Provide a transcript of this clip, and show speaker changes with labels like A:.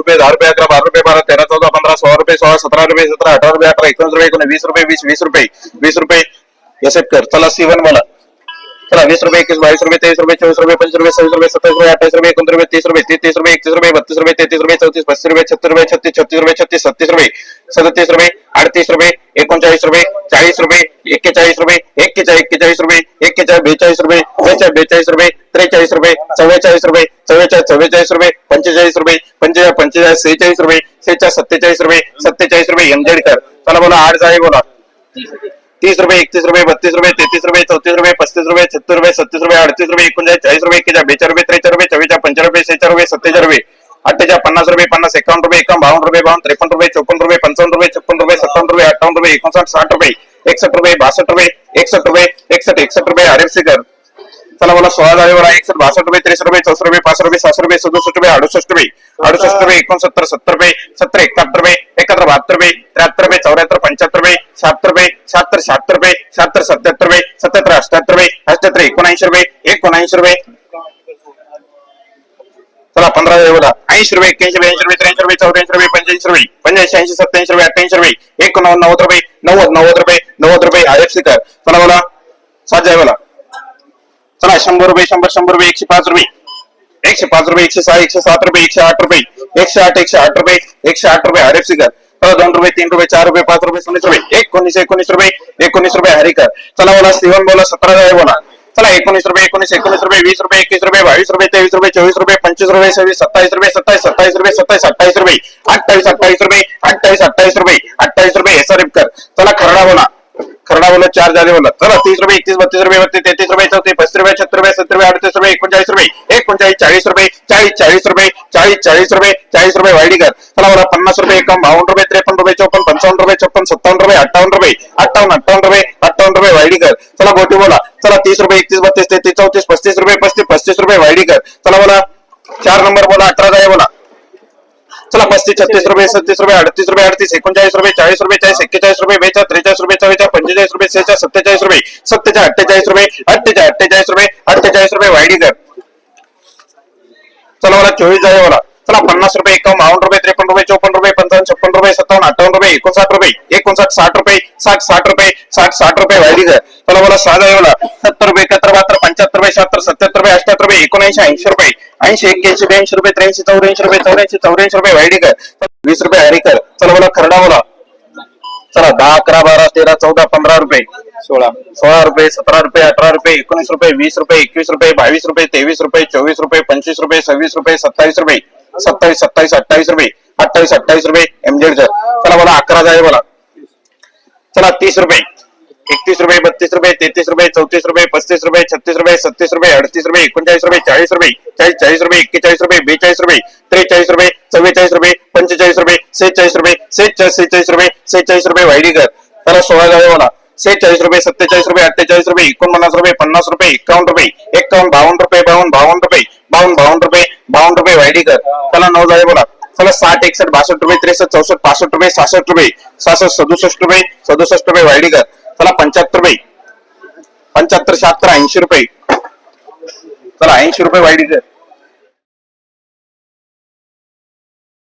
A: रुपये दहा रुपये अकरा बारा रुपये बारा तेरा चौदा पंधरा सोळा रुपये सोळा सतरा रुपये सतरा अठरा रुपये अकरा एकोणीस रुपये एकोणीस वीस रुपये वीस वीस रुपये वीस रुपये. एक्सेप्ट कर. चला सीवन मला चला वीस रुपये एकवीस बावीस रुपये तेवीस रुपये चोवीस रुपये पंचवीस रुपये सव्वीस रुपये सत्तावीस रुपये अठ्ठावीस रुपये एकोणतीस रुपये तीस रुपये तीस रुपये एकतीस रुपये बत्तीस रुपये तेहतीस रुपये चौतीस पस्तीस रुपये छत्तीस रुपये छत्तीस छत्तीस रुपये छत्तीस सत्तीस रुपये सदतीस रुपये अडतीस रुपये एकोणचाळीस रुपये चाळीस रुपये एक्केचाळीस रुपये एक्केचाळीस एक्केचाळीस रुपये एक्केचाळीस बेचाळीस रुपये बेचाळीस बेचाळीस रुपये त्रेचाळीस रुपये चव्वेचाळीस रुपये चव्वेचाळीस चव्वेचाळीस रुपये पंचेचाळीस रुपये पंचेचाळीस पंचेचाळीस सेहेचाळीस रुपये सेहेचाळीस सत्तेचाळीस रुपये सत्तेचाळीस रुपये एमजेडकर चला बोला आठ जाळे बोला. तीस रुपये एकतीस रुपये बत्तीस रुपये तेहतीस रुपये चौतीस रुपये पस्तीस रुपये छत्तीस रुपये सत्तीस रुपये अडतीस रुपये एकोणचाळीस चाळीस रुपये एक्केचाळीस बेचाळ रुपये त्रेचाळ रुपये चव्वेचाळीस पंचा रुपये सेहेचाळीस रुपये सत्तेचाळ रुपये अठ्ठेचाळीस पन्नास रुपये पन्नास एकावन्न रुपये एकावन्न बावन्न रुपये बावन्न त्रेपन्न रुपये चौपन्न रुपये पंचावन्न रुपये छप्पन रुपये सत्तावन्न रुपये अठ्ठावन्न रुपये एकोणसाठ साठ रुपये एकसठ रुपये बासष्ट रुपये एकसष्ट रुपये एकसठ एकसठ रुपये आरएफसी कर. चला मला सोळा जागेवर आहे. एकसष्ट बासष्ट रुपये त्रेसष्ट रुपये चौसष्ट रुपये पाच रुपये सहाशे रुपये सदुसष्ट रुपये अडुसष्ट रुपये अडुसष्ट रुपये एकोणसत्तर सत्तर रुपये सत्तर एकाहत्तर रुपये एकाहत्तर बहात्तर रुपये त्र्याहत्तर रुपये चौऱ्याहत्तर पंच्याहत्तर रुपये शहात्तर रुपये शहात्तर शहात्तर रुपये शहात्तर सत्याहत्तर रुपये सत्याहत्तर अठ्याहत्तर रुपये अठ्याहत्तर एकोणऐंशी रुपये एकोणऐंशी रुपये. चला पंधरा बोला. ऐंशी रुपये एक्क्याऐंशी ब्याऐंशी रुपये त्र्याऐंशी रुपये चौऱ्याऐंशी रुपये पंच्याऐंशी रुपये पंच्याऐंशी ऐंशी सत्याऐंशी रुपये अठ्ठ्याऐंशी रुपये एकोणनव्वद नव्वद रुपये नव्वद नव्वद रुपये नव्वद रुपये सी कर. चला बोला. सात जाय बोला. चला शंभर रुपये शंभर शंभर रुपये एकशे पाच रुपये. एकशे पाच रुपये एकशे सहा एकशे सात रुपये एकशे आठ रुपये. एकशे आठ एकशे आठ रुपये एकशे आठ रुपये हरेफ कर चला दोन रुपये तीन रुपये चार रुपये पाच रुपये सव्वीस रुपये. एकोणीस एकोणीस रुपये एकोणीस रुपये हरिकर. चला बोला सिवन बोला सतरा जाय बोला. चला एकोणीस रुपये एकोणीस एकोणीस रुपये वीस रुपये एकवीस रुपये बावीस रुपये तेवीस रुपये चोवीस रुपये पंचवीस रुपये सव्वीस सत्तावीस रुपये सत्तावीस सत्तावीस रुपये सत्तावीस अठ्ठावीस रुपये अठ्ठावीस अठ्ठावीस रुपये अठ्ठावीस अठ्ठावीस रुपये अठ्ठावीस रुपये एसआरएफ कर चला खरडा बोला. खरडा बोला चार झाले बोला. चला तीस रुपये एकतीस बत्तीस रुपये बत्तीस तेहतीस रुपये चौतीस पस्तीस रुपये छत्तीस रुपये सत्तर रुपये अडतीस रुपये एकोणचाळीस रुपये एकोणचाळीस चाळीस रुपये चाळीस चाळीस रुपये चाळीस चाळीस रुपये चाळीस रुपये वाईडी कर चला बोला पन्नास रुपये एकावन्न बावन्न रुपये त्रेपन्न रुपये चौपन्न पंचावन्न रुपये छप्पन सत्तावन्न रुपये अठ्ठावन्न रुपये अठ्ठावन्न अठ्ठावन्न रुपये अठ्ठावन्न रुपये वाईडी कर चला गोटी बोला. चला तीस रुपये एकतीस बत्तीस तेहतीस चौतीस पस्तीस रुपये पस्तीस पस्तीस रुपये वाईडी कर चला बोला चार नंबर बोला अठरा जाय बोला. चला पस्तीस छत्तीस रुपये सत्तीस रुपये अडतीस रुपये अडतीस एकोणचाळीस रुपये चाळीस रुपये चाळीस एक्केचाळीस रुपये बेचाळीस त्रेचाळीस रुपये चव्वेचाळीस पंचेचाळीस रुपये सेचा सत्तेचाळीस रुपये सत्तेचा अठ्ठेचाळीस रुपये अठ्ठेचाळीस अठ्ठेचाळीस रुपये अठ्ठेचाळीस रुपये वाईडी कर चला मला चोवीस जाय मला. चला पन्नास रुपये एकावन्न बावन्न रुपये त्रेपन्न रुपये चौपन्न रुपये रुपये सत्तावन्न अठ्ठावन्न रुपये एकोणसाठ रुपये एकोणसाठ साठ रुपये साठ साठ रुपये साठ साठ रुपये वाईडी कर चला बोला सहा एवढा सत्तर रुपये एकाहत्तर बहात्तर पंच्याहत्तर रुपये शहात्तर सत्याहत्तर रुपये अठ्याहत्तर रुपये एकोणऐंशी ऐंशी रुपये ऐंशी एक्क्याऐंशी ब्याऐंशी रुपये त्र्याऐंशी चौऱ्याऐंशी रुपये चौऱ्याऐंशी चौऱ्याऐंशी रुपये वाईडी कर वीस रुपये हरिकर चला बोला खरडा बोला. चला दहा अकरा बारा तेरा चौदा पंधरा रुपये. सोळा सोळा रुपये सतरा रुपये अठरा रुपये एकोणीस रुपये वीस रुपये एकवीस रुपये बावीस रुपये तेवीस रुपये चोवीस रुपये पंचवीस रुपये सव्वीस रुपये सत्तावीस रुपये सत्तावीस सत्तावीस अठ्ठावीस रुपये. अठ्ठावीस अठ्ठावीस रुपये एमजेड चला बोला अकरा जाय बोला. चला तीस रुपये. एकतीस रुपये बत्तीस रुपये तेहतीस रुपये चौतीस रुपये पस्तीस रुपये छत्तीस रुपये सत्तीस रुपये अडतीस रुपये एकोणचाळीस रुपये चाळीस रुपये चाळीस चाळीस रुपये एक्केचाळीस रुपये बेचाळीस रुपये त्रेचाळीस रुपये चव्वेचाळीस रुपये पंचेचाळीस रुपये सेहेचाळीस रुपये सेहेचाळीस सेहेचाळीस रुपये सेहेचाळीस रुपये वायडीकर त्याला सोळा जावे बोला. सेहेचाळीस रुपये सत्तेचाळीस रुपये अठ्ठेचाळीस रुपये एकोणपन्नास रुपये पन्नास रुपये एकावन्न रुपये एकावन्न बावन्न रुपये बावन्न बावन्न रुपये बावन्न बावन्न रुपये बावन्न रुपये वायडीकर त्याला नऊ जावे बोला. चला साठ एकसष्ट बासष्ट रुपये त्रेसष्ट चौसष्ट पासष्ट रुपये सहासष्ट रुपये सहासष्ट सदुसष्ट रुपये सदुसष्ट रुपये वाईडी कर चला पंच्याहत्तर रुपये. पंच्याहत्तर शहात्तर ऐंशी रुपये. चला ऐंशी रुपये वाडीकर